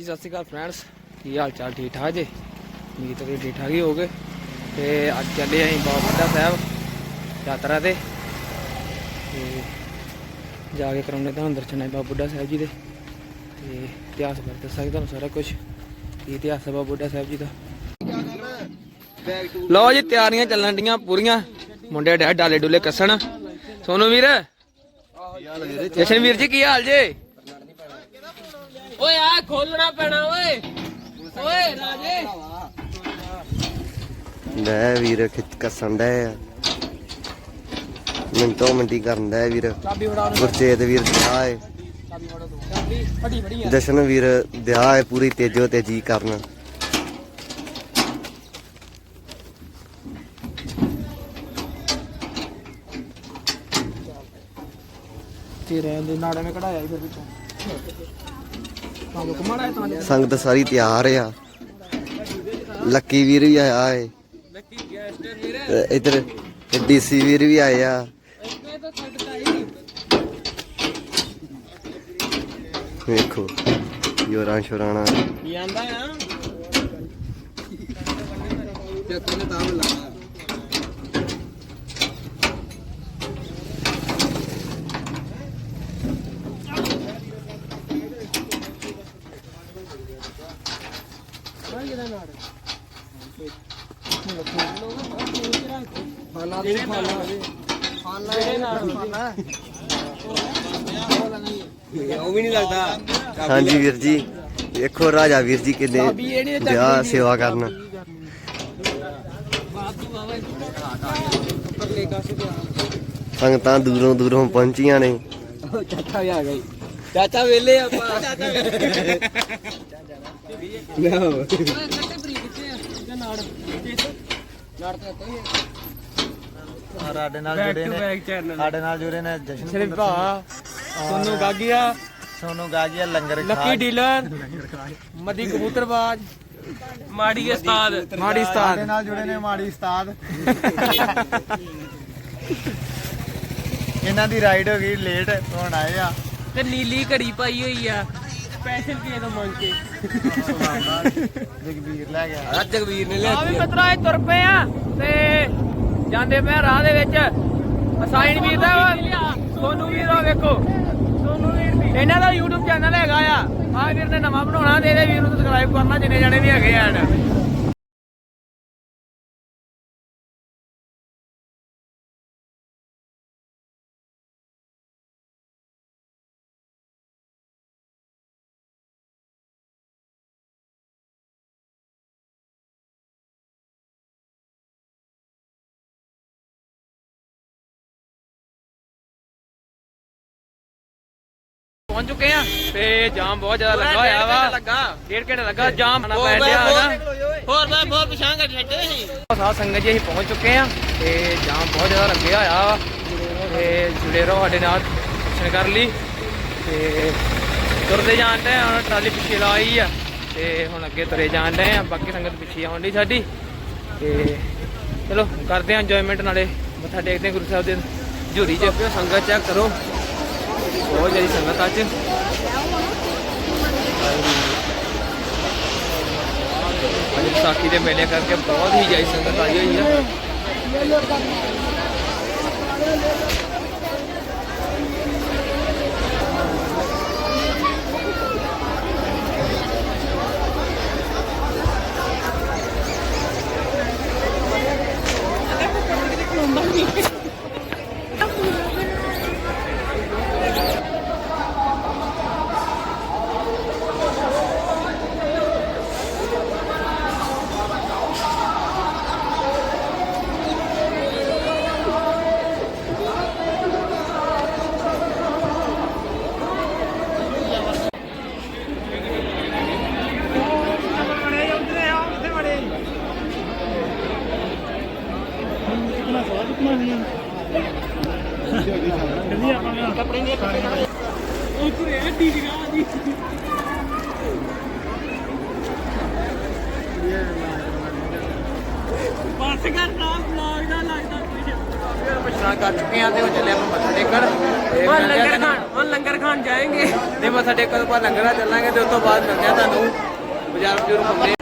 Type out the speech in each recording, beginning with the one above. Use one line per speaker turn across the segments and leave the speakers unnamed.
ਸਤਿ ਸ਼੍ਰੀ ਅਕਾਲ ਫਰੈਂਡਸ ਕੀ ਹਾਲ ਚਾਲ? ਠੀਕ ਠਾਕ ਜੀ? ਉਮੀਦ ਕਰੀ ਠੀਕ ਠਾਕ ਹੀ ਹੋਗੇ ਤੇ ਅੱਜ ਚੱਲੇ ਆਂ ਬਾਬਾ ਸਾਹਿਬ ਯਾਤਰਾ ਤੇ। ਤੇ ਜਾ ਕੇ ਕਰਾਉਣੇ ਤੁਹਾਨੂੰ ਦਰਸ਼ਨ ਹੈ ਬਾਬਾ ਬੁੱਢਾ ਸਾਹਿਬ ਜੀ ਦੇ। ਤੇ ਇਤਿਹਾਸ ਬਾਰੇ ਦੱਸਾਂਗੇ ਤੁਹਾਨੂੰ ਸਾਰਾ ਕੁਝ ਕੀ ਇਤਿਹਾਸ ਹੈ ਬਾਬਾ ਬੁੱਢਾ ਸਾਹਿਬ ਜੀ ਦਾ? ਲਓ ਜੀ, ਤਿਆਰੀਆਂ ਚੱਲਣ ਡੀਆਂ ਪੂਰੀਆਂ। ਮੁੰਡੇ ਡਾਲੇ ਡੁਲੇ ਕੱਸਣ। ਸੋਨੂ ਵੀਰ? ਜਸ਼ਨ ਵੀਰ ਜੀ, ਕੀ ਹਾਲ ਜੇ? ਓਏ ਆ ਖੋਲਣਾ ਪੈਣਾ ਓਏ। ਓਏ ਰਾਜੇ।
ਲੈ ਵੀਰ ਖਿੱਚ ਕੱਸਣ ਡੈ ਆ। ਮਿੰਟੋ ਮਿੰਟੀ ਕਰਨ ਡੈ ਵੀਰ।
ਚਾਬੀ ਫੜਾ
ਗੁਰਚੇਤ ਵੀਰ ਵਿਆਹ ਏ।
ਚਾਬੀ ਫੜਾ ਦੋ। ਚਾਬੀ ਫੜੀ ਫੜੀ ਆ।
ਜਸ਼ਨ ਵੀਰ ਵਿਆਹ ਏ ਪੂਰੀ ਤੇਜੋ ਤੇਜੀ ਕਰਨ।
ਤੇ ਰਹਿਣ ਦੇ ਨਾੜੇ ਨੇ ਕਢਾਇਆ ਫਿਰ ਵਿੱਚੋਂ।
ਸੰਗਤ ਸਾਰੀ ਤਿਆਰ ਆ। ਲੱਕੀ ਵੀਰ ਵੀ ਆਇਆ ਏ। ਇੱਧਰ ਡੀਸੀ ਵੀਰ ਵੀ ਆਏ ਆ।
ਇੱਥੇ ਤਾਂ ਛੱਡ ਤਾਈ
ਵੇਖੋ ਯੋਰਾਂ ਸ਼ੋਰਾਣਾ।
ਕੀ ਆਂਦਾ ਆ? ਤੇ ਤੈਨੂੰ ਤਾਂ ਲਾਣਾ ਫਾਲਾ ਦੇ ਫਾਲਾ ਫਾਲਾ ਇਹ ਨਾਲ ਫਾਲਾ ਉਹ ਵੀ ਨਹੀਂ ਲੱਗਦਾ।
ਹਾਂਜੀ ਵੀਰ ਜੀ ਵੇਖੋ ਰਾਜਾ ਵੀਰ ਜੀ ਕਿੰਨੇ ਵਿਆਹ ਸੇਵਾ ਕਰਨ। ਸੰਗਤਾਂ ਦੂਰੋਂ ਦੂਰੋਂ ਪਹੁੰਚੀਆਂ ਨੇ।
ਚਾਚਾ ਵੀ ਆ ਗਈ ਚਾਚਾ ਵੇਲੇ ਆਪਾਂ। ਚਾਚਾ ਲਓ
ਸਾਡੇ ਨਾਲ ਸਾਡੇ ਜੁੜੇ ਨੇ ਜਸ਼ਨ
ਸਿਰਫ ਭਾ ਸੋਨੂ ਗਾਗੀਆ।
ਸੋਨੂ ਗਾਗੀਆ ਲੰਗਰ
ਲੱਕੀ ਡੀਲਰ ਮਦੀ ਕਬੂਤਰਬਾਜ। ਮਾੜੀ ਉਸਤਾਦ। ਮਾੜੀ ਉਸਤਾਦ।
ਨਾਲ ਜੁੜੇ ਨੇ ਮਾੜੀ ਉਸਤਾਦ। ਇਹਨਾਂ ਦੀ ਰਾਈਡ ਹੋ ਗਈ ਲੇਟ ਹੁਣ ਆਏ ਆ।
ਤੇ ਨੀਲੀ ਘੜੀ ਪਾਈ ਹੋਈ ਆ। ਸਪੈਸ਼ਲ ਕਿਸੇ ਤੋਂ ਮੰਗ ਕੇ?
ਜਗਵੀਰ ਲੈ ਗਿਆ।
ਆ ਜਗਵੀਰ ਨੇ ਲਿਆ ਆ ਵੀ ਮਿੱਤਰਾ ਇਹ ਤੁਰ ਪਏ ਆ ਤੇ ਜਾਂਦੇ ਪਏ ਆ ਰਾਹ ਦੇ ਵਿੱਚ। ਅਸਾਈਨ ਵੀਰ ਦਾ ਸੋਨੂ ਵੀਰ ਦਾ ਵੇਖੋ। ਸੋਨੂ ਵੀਰ ਦੀ ਇਹਨਾਂ ਦਾ YouTube ਚੈਨਲ ਹੈਗਾ ਆ। ਆ ਵੀਰ ਨੇ ਨਵਾਂ ਬਣਾਉਣਾ ਤੇ ਇਹਦੇ ਵੀਰ ਨੂੰ ਸਬਸਕ੍ਰਾਈਬ ਕਰਨਾ ਜਿੰਨੇ ਜਣੇ ਵੀ ਹੈਗੇ ਆ। ਪਹੁੰਚ ਚੁੱਕੇ ਆ ਤੇ ਜਾਮ ਬਹੁਤ ਜ਼ਿਆਦਾ ਲੱਗਾ ਹੋਇਆ ਵਾ ਲੱਗਾ ਡੇਢ ਘੰਟਾ ਲੱਗਾ ਜਾਮ ਨਾ ਪੈ ਹੋਰ ਮੈਂ ਬਹੁਤ ਪਛਾਣ ਕਰ ਛੱਡੇ ਸੀ ਸਾਧ ਸੰਗਤ ਜੀ ਅਸੀਂ ਪਹੁੰਚ ਚੁੱਕੇ ਆ ਤੇ ਜਾਮ ਬਹੁਤ ਜ਼ਿਆਦਾ ਲੱਗਿਆ ਹੋਇਆ ਵਾ ਤੇ ਜੁੜੇ ਰਹੋ ਸਾਡੇ ਨਾਲ ਦਰਸ਼ਨ ਕਰ ਲਈ ਤੇ ਤੁਰਦੇ ਜਾਂਦੇ ਆ ਹੁਣ ਟਰਾਲੀ ਪਿੱਛੇ ਲਾਈ ਆ ਤੇ ਹੁਣ ਅੱਗੇ ਤੁਰੇ ਜਾਂਦੇ ਆ ਬਾਕੀ ਸੰਗਤ ਪਿੱਛੇ ਆਉਣ ਦੀ ਸਾਡੀ ਤੇ ਚਲੋ ਕਰਦੇ ਆ ਇੰਜੋਇਮੈਂਟ ਨਾਲੇ ਮੱਥਾ ਟੇਕਦੇ ਗੁਰੂ ਸਾਹਿਬ ਦੇ ਝੂਰੀ ਚ ਸੰਗਤ ਚੈੱਕ ਕਰੋ ਬਹੁਤ ਜ਼ਿਆਦਾ ਸੰਗਤ ਅੱਜ। ਅੱਜ ਵਿਸਾਖੀ ਦੇ ਮੇਲੇ ਕਰਕੇ ਬਹੁਤ ਹੀ ਜ਼ਿਆਦਾ ਸੰਗਤ ਆਈ ਹੋਈ ਹੈ ਬਸ ਕਰ ਨਾ ਬਲੌਗ ਦਾ ਲੱਗਦਾ ਕੁਝ ਇਸ਼ਨਾਨ ਕਰ ਚੁੱਕੇ ਹਾਂ ਤੇ ਉਹ ਚੱਲੇ ਆਪਾਂ ਮੱਥਾ ਟੇਕਣ ਤੇ
ਹੁਣ
ਮਿਲਦੇ ਆ
ਲੰਗਰ ਖਾਣ ਹੁਣ ਲੰਗਰ ਖਾਣ ਜਾਏਂਗੇ।
ਨਹੀਂ ਮੱਥਾ ਟੇਕਣ ਤੋਂ ਬਾਅਦ ਲੰਗਰਾਂ ਚੱਲਾਂਗੇ ਤੇ ਉਸ ਤੋਂ ਬਾਅਦ ਮਿਲਦੇ ਆ ਤੁਹਾਨੂੰ। ਬਾਜ਼ਾਰ ਬਜ਼ੂਰ ਘੁੰਮਦੇ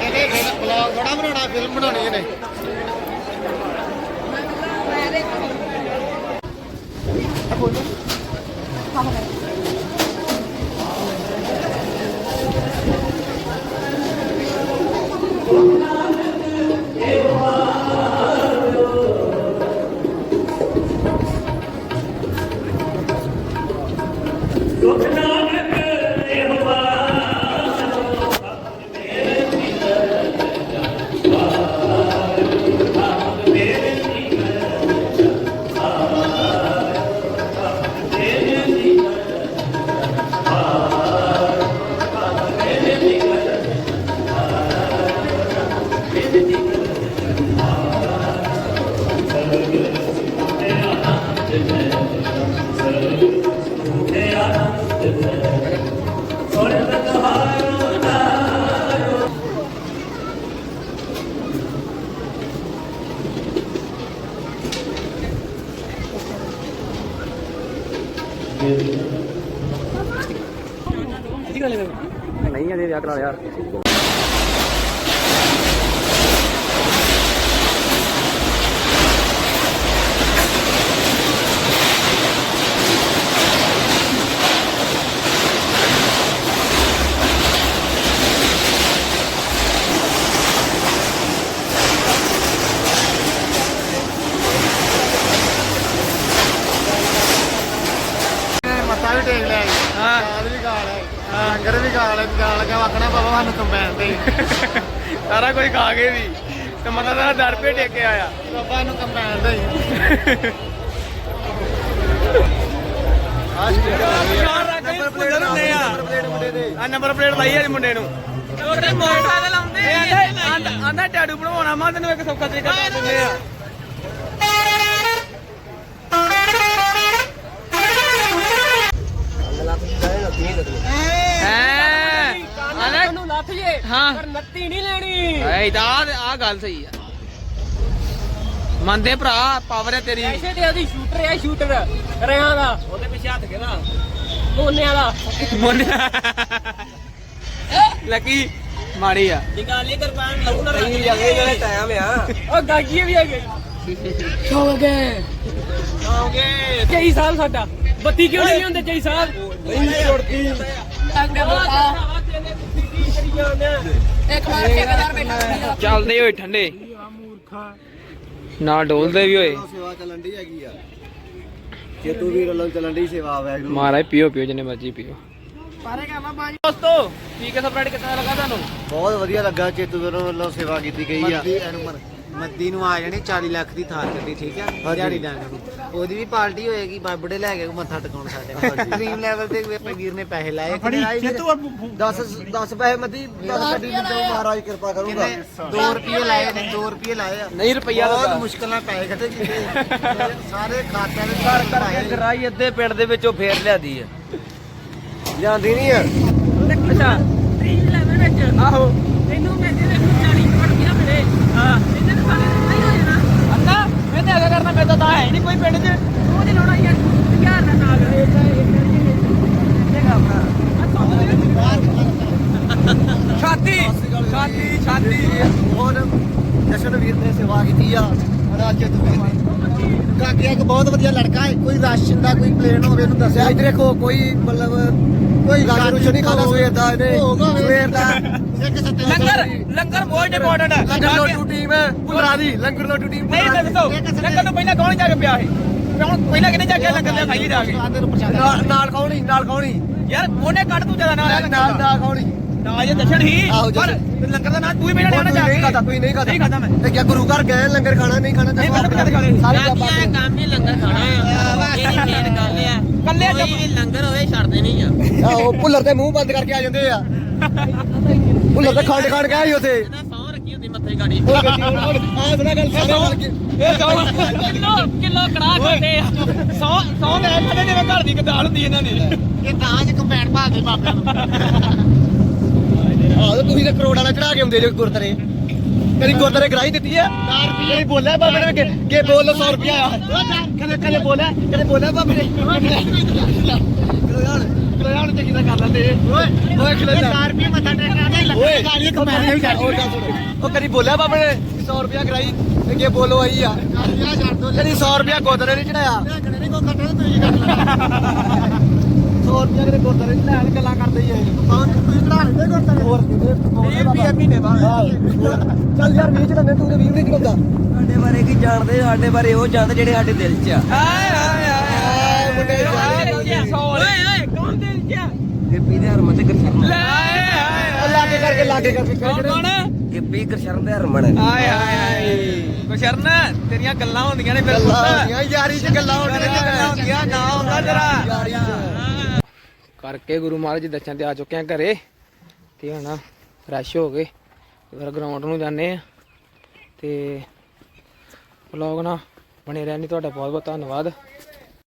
ਇਹਨੇ ਫਿਰ ਬਲੌਗ ਬੜਾ ਬਣਾਉਣਾ
ਨਹੀਂ ਅਜੇ ਵਿਆਹ ਕਰਾ ਯਾਰ
ਮੱਥਾ ਵੀ ਟੇਕ ਲਿਆ
ਹਾਂ।
ਗਾਲ ਵੀ ਗਾਲ ਹੈ ਲੰਗਰ ਵੀ ਗਾਲ ਹੈ ਗਾਲ ਕੇ ਆਖਣਾ ਬਾਬਾ ਸਾਨੂੰ ਕੰਬਾਈਨ ਦੇ
ਸਾਰਾ ਕੁਝ ਖਾ ਕੇ ਵੀ। ਤੇ ਮਤਲਬ ਦਾ ਦਰ ਪੇ ਟੇਕੇ ਆਇਆ
ਬਾਬਾ ਨੂੰ ਕੰਬਾਈਨ ਦੇ
ਨੰਬਰ ਪਲੇਟ ਹੁੰਦੇ ਆ ਆ। ਨੰਬਰ ਪਲੇਟ ਲਾਈ ਆ ਜੀ ਮੁੰਡੇ ਨੂੰ। ਉਹਦੇ ਮੋਟਰਸਾਈਕਲ ਆਉਂਦੇ ਆਂਦਾ ਟੈਟੂ ਬਣਵਾਉਣਾ ਮੈਂ ਤੈਨੂੰ ਇੱਕ ਸੌਖਾ ਤਰੀਕਾ ਦੱਸ ਦਿੰਦੇ ਆ ਹੈ ਆਲੇ
ਉਹਨੂੰ ਲੱਥ ਜੇ
ਹਾਂ।
ਪਰ ਨੱਤੀ ਨਹੀਂ
ਐ ਤਾਂ ਆ ਗੱਲ ਸਹੀ ਆ। ਮੰਨਦੇ ਭਰਾ ਪਾਵਰ ਹੈ ਤੇਰੀ।
ਐਸੇ ਤੇ ਉਹਦੀ ਸ਼ੂਟਰ ਹੈ ਸ਼ੂਟਰ ਰਿਆਂ ਦਾ। ਉਹਦੇ ਪਿੱਛੇ ਹੱਥ ਕਿਹਦਾ? ਮੋਨਿਆਂ ਦਾ।
ਮੁੰਡਿਆ ਲੱਕੀ ਮਾੜੀ ਆ।
ਨਿਕਾਲੀ ਕਿਰਪਾਨ ਲਾਉ ਨਾ
ਜਾਂਦੇ ਜਿਹੜੇ ਟਾਈਮ ਆ।
ਉਹ ਗਾਗੀ ਵੀ ਆ ਗਏ ਹੋ ਗਏ?
ਹੋ ਗਏ।
ਕਈ ਸਾਲ ਸਾਡਾ। ਬੱਤੀ ਕਿਉਂ ਨਹੀਂ ਹੁੰਦੇ ਕਈ ਸਾਲ?
ਨਹੀਂ ਛੋੜਦੀ ਚੱਲਦੇ ਹੋਏ ਠੰਡੇ। ਨਾ ਡੋਲਦੇ ਵੀ ਹੋਏ
ਸੇਵਾ ਚੱਲਣ ਦੀ ਹੈਗੀ ਆ। ਚੇਤੂ ਵੀਰ ਵੱਲੋਂ ਚੱਲਣ ਦੀ ਸੇਵਾ ਵੈਗਰੂ
ਮਹਾਰਾਜ ਪੀਓ ਪੀਓ ਜਿੰਨੇ ਮਰਜ਼ੀ ਪੀਓ। ਦੋਸਤੋ ਪੀ ਕੇ ਸਪਰੈਡ ਕਿੱਦਾਂ ਲੱਗਾ ਤੁਹਾਨੂੰ?
ਬਹੁਤ ਵਧੀਆ ਲੱਗਾ ਚੇਤੂ ਵੀਰ ਵੱਲੋਂ ਸੇਵਾ ਕੀਤੀ ਗਈ ਆ।
ਮੱਦੀ ਨੂੰ ਆ ਜਾਣੀ 40 ਲੱਖ ਦੀ ਥਾਰ ਗੱਡੀ ਠੀਕ ਆ? ਦਿਹਾੜੀ ਲੈਣ ਨੂੰ। ਉਹਦੀ ਵੀ ਪਾਰਟੀ ਹੋਏਗੀ ਬਾਬੜੇ ਲੈ ਕੇ ਮੱਥਾ ਟਿਕਾਉਣ ਸਾਡੇ। ਡ੍ਰੀਮ ਲੈਵਲ ਤੇ ਵੀ ਵੀਰ ਨੇ ਪੈਸੇ ਲਾਏ ਚੇਤੂ
10 10 ਪੈਸੇ ਮੱਦੀ 10 ਗੱਡੀ ਦੀ ਦਿਓ ਮਹਾਰਾਜ ਕਿਰਪਾ ਕਰੂਗਾ।
2 ਰੁਪਏ ਲਾਏ ਨੇ 2 ਰੁਪਏ ਲਾਏ ਆ।
ਨਹੀਂ ਰੁਪਈਆ
ਬਹੁਤ ਮੁਸ਼ਕਲ ਨਾਲ ਪੈਸੇ ਕੀਤੇ। ਸਾਰੇ ਖਾਤਿਆਂ ਵਿੱਚ
ਘਰ ਕਰਕੇ
ਪਾਏ।
ਗਰਾਈ ਅੱਧੇ ਪਿੰਡ ਦੇ ਵਿੱਚੋਂ ਫੇਰ ਲਿਆਦੀ ਆ।
ਜਾਂਦੀ ਨਹੀਂ ਆ।
ਅੱਛਾ
ਡ੍ਰੀਮ ਲੈਵਲ ਵਿੱਚ
ਆਹੋ
ਤੈਨੂੰ ਮੈਂ ਦੇ 40 ਕਰੋੜ ਰੁਪਇਆ ਮਿਲੇ
ਹਾਂ
ਇਹਨਾਂ ਨੂੰ ਸਾਰੇ ਨਹੀਂ ਹੋ ਜਾਣਾ
ਅੱਛਾ ਮੈਂ ਤਾਂ ਅਗਾ ਕਰਨਾ ਮੈਂ ਤਾਂ ਹੈ ਨਹੀਂ ਕੋਈ ਪਿੰਡ 'ਚ
ਉਹ ਤੇ ਲਾਉਣਾ ਯਾਰ ਹਜ਼ਾਰ ਦਾ ਨਾਗ
ਛਾਤੀ ਛਾਤੀ ਛਾਤੀ।
ਹੋਰ ਜਸ਼ਨ ਵੀਰ ਨੇ ਸੇਵਾ ਕੀਤੀ ਆ ਰਾਜ ਚੇਤੂ ਵੀਰ ਨੇ।
ਕਾਕਿਆ ਇੱਕ ਬਹੁਤ ਵਧੀਆ ਲੜਕਾ ਹੈ ਕੋਈ ਰਾਸ਼ਨ ਦਾ ਕੋਈ ਪਲੇਨ ਹੋਵੇ ਉਹਨੂੰ ਦੱਸਿਆ।
ਇੱਧਰ ਦੇਖੋ ਕੋਈ ਮਤਲਬ ਕੋਈ ਰਾਸ਼ਨ ਰੂਸ਼ਨ ਨਹੀਂ ਖਾਦਾ ਸਵੇਰ ਦਾ ਇਹਨੇ ਸਵੇਰ ਦਾ।
ਇੱਕ ਸੱਤੇ
ਲੰਗਰ ਲੰਗਰ ਬਹੁਤ ਇੰਪੋਰਟੈਂਟ ਹੈ।
ਲੰਗਰ ਲੋਟੂ ਟੀਮ ਹੈ ਭੁੱਲਰਾ ਦੀ ਲੰਗਰ ਲੋਟੂ ਟੀਮ
ਨਹੀਂ ਮੈਂ ਦੱਸੋ। ਲੰਗਰ ਤੋਂ ਪਹਿਲਾਂ ਕੌਣ ਜਾ ਕੇ ਪਿਆ ਸੀ? ਕੌਣ ਪਹਿਲਾਂ ਕਿਹਨੇ ਜਾ ਕੇ ਲੰਗਰ ਲਿਆ ਖਾਈਏ ਜਾ ਕੇ।
ਨਾਲ ਨਾਲ ਕੌਣੀ ਨਾਲ ਕੌਣੀ
ਯਾਰ ਉਹਨੇ ਕੱਢ ਤੂੰ ਜਰਾ ਨਾਲ
ਨਾਲ ਨਾਲ ਕੌਣੀ
ਨਾ ਇਹ ਦੱਸਣ ਹੀ
ਆਹੋ,
ਪਰ। ਲੰਗਰ ਦਾ ਨਾਂ ਤੂੰ ਹੀ ਪਹਿਲਾਂ ਲਿਆਉਣਾ ਜਾ
ਨਹੀਂ ਖਾਦਾ ਤੂੰ ਨਹੀਂ ਖਾਦਾ
ਨਹੀਂ ਖਾਦਾ ਮੈਂ।
ਤੇ ਕਿਆ ਗੁਰੂ ਘਰ ਗਏ ਲੰਗਰ ਖਾਣਾ ਨਹੀਂ ਖਾਣਾ
ਨਹੀਂ, ਮੈਂ ਤਾਂ ਕਦੇ ਖਾ ਲਿਆ।
ਸਾਰੇ
ਇਹ ਕੰਮ ਹੀ ਲੰਗਰ ਖਾਣਾ ਆ। ਇਹਦੀ ਮੇਨ ਗੱਲ ਆ।
ਕੱਲੇ
ਕੋਈ ਵੀ ਲੰਗਰ ਹੋਵੇ ਛੱਡਦੇ ਨਹੀਂ ਆ।
ਆਹੋ ਭੁੱਲਰ ਤੇ ਮੂੰਹ ਬੰਦ ਕਰਕੇ ਆ ਜਾਂਦੇ ਆ। ਭੁੱਲਰ ਤੇ ਖੰਡ ਖੰਡ ਗਏ ਉੱਥੇ।
ਸੌ ਰੱਖੀ ਹੁੰਦੀ ਮੱਥੇ ਗਾੜੀ।
ਉਹ ਗੱਡੀ ਆ ਸੁਣਾ ਗੱਲ
ਇਹ ਜਾਓ ਕਿਲੋ ਕਿਲੋ ਕੜਾ ਖਾਂਦੇ ਆ। 100 100 ਮੈਂ ਖਾਦੇ ਜਿਵੇਂ ਘਰ ਦੀ ਕਦਾਲ ਹੁੰਦੀ ਇਹਨਾਂ ਨੇ
ਇਹ ਤਾਂ ਚ ਕੰਪੈਨ ਪਾ ਕੇ ਬਾਬਿਆਂ ਨੂੰ।
ਆਹ ਤੇ ਤੁਸੀਂ ਤਾਂ ਕਰੋੜ ਵਾਲਾ ਚੜਾ ਕੇ ਆਉਂਦੇ ਜੋ ਗੁਰਦਾਰੇ ਕਦੀ ਗੁਰਦਾਰੇ ਗਰਾਈ ਦਿੱਤੀ ਆ? ਕਦੀ ਬੋਲਿਆ ਬਾਬੇ ਨੇ ਕਿ ਕਿ ਬੋਲ 100 ਰੁਪਿਆ ਆ ਕਦੇ ਕਦੇ ਬੋਲਿਆ ਕਦੇ ਬੋਲਿਆ ਬਾਬੇ ਨੇ। ਕਿਹੜਾ ਤੇ ਕਿਦਾਂ ਕਰ ਲੈਂਦੇ ਓਏ ਓਏ ਖਲੋਦਾ 4 ਰੁਪਏ ਮੱਥਾ ਟੇਕਣਾ ਤੇ ਲੱਗੇ ਗਾਲੀ ਕਮਾਈ ਵੀ ਕਰ ਉਹ ਕਦੀ ਬੋਲਿਆ ਬਾਬੇ ਨੇ 100 ਰੁਪਿਆ ਕਰਾਈ ਤੇ ਕਿ ਬੋਲੋ ਆਈ ਆ? ਕਦੀ 100 ਰੁਪਿਆ ਗੁਰਦਾਰੇ ਨਹੀਂ ਚੜਾਇਆ? 100 ਰੁਪਿਆ ਕਦੇ ਗੁਰਦਾਰੇ ਨਹੀਂ ਲੈਣ ਗੱਲਾਂ ਕਰਦੇ ਹੀ ਆਏ ਤੁਸੀਂ ਚੜਾ ਲੈਂਦੇ ਗੁਰਦਾਰੇ ਹੋਰ ਇਹ ਰੁਪਿਆ ਮਹੀਨੇ ਬਾਅਦ। ਚੱਲ ਯਾਰ 20 ਚੜਾਉਂਦੇ ਤੂੰ ਤੇ 20 ਨਹੀਂ ਚੜਾਉਂਦਾ
ਸਾਡੇ ਬਾਰੇ ਕੀ ਜਾਣਦੇ ਸਾਡੇ ਬਾਰੇ ਉਹ ਜਾਣਦੇ ਜਿਹੜੇ ਸਾਡੇ ਦਿਲ 'ਚ ਆ।
ਹਾਏ ਹਾਏ ਹਾਏ
ਮੁੰਡੇ
ਓਏ ਓਏ ਕੌਣ ਦਿਲ ਚ
ਗਿੱਪੀ ਦੇ ਹਰਮਨ ਤੇ ਗਰਸ਼ਰਨ।
ਲੈ ਹਾਏ
ਲਾਗੇ ਕਰਕੇ ਲਾਗੇ ਕਰਕੇ
ਕੌਣ ਕੌਣ?
ਗਿੱਪੀ ਗਰਸ਼ਰਨ ਤੇ ਹਰਮਨ।
ਹਾਏ ਹਾਏ ਹਾਏ ਗੁਸ਼ਰਨ ਤੇਰੀਆਂ ਗੱਲਾਂ ਹੁੰਦੀਆਂ ਨੇ ਫਿਰ
ਗੱਲਾਂ
ਪੁੱਤ
ਹੁੰਦੀਆਂ ਯਾਰੀ 'ਚ ਗੱਲਾਂ ਹੁੰਦੀਆਂ
ਗੱਲਾਂ ਹੁੰਦੀਆਂ ਨਾ ਹੁੰਦਾ ਜਰਾ।
ਯਾਰੀ 'ਚ
ਕਰਕੇ ਗੁਰੂ ਮਹਾਰਾਜ ਦੇ ਦਰਸ਼ਨ ਤੇ ਆ ਚੁੱਕੇ ਆ ਘਰੇ। ਤੇ ਹੁਣ ਫਰੈਸ਼ ਹੋ ਕੇ ਫਿਰ ਗਰਾਊਂਡ ਨੂੰ ਜਾਂਦੇ ਆ। ਤੇ ਵਲੌਗ ਨਾ ਬਣੇ ਰਹਿਣ ਲਈ ਤੁਹਾਡਾ ਬਹੁਤ ਬਹੁਤ ਧੰਨਵਾਦ।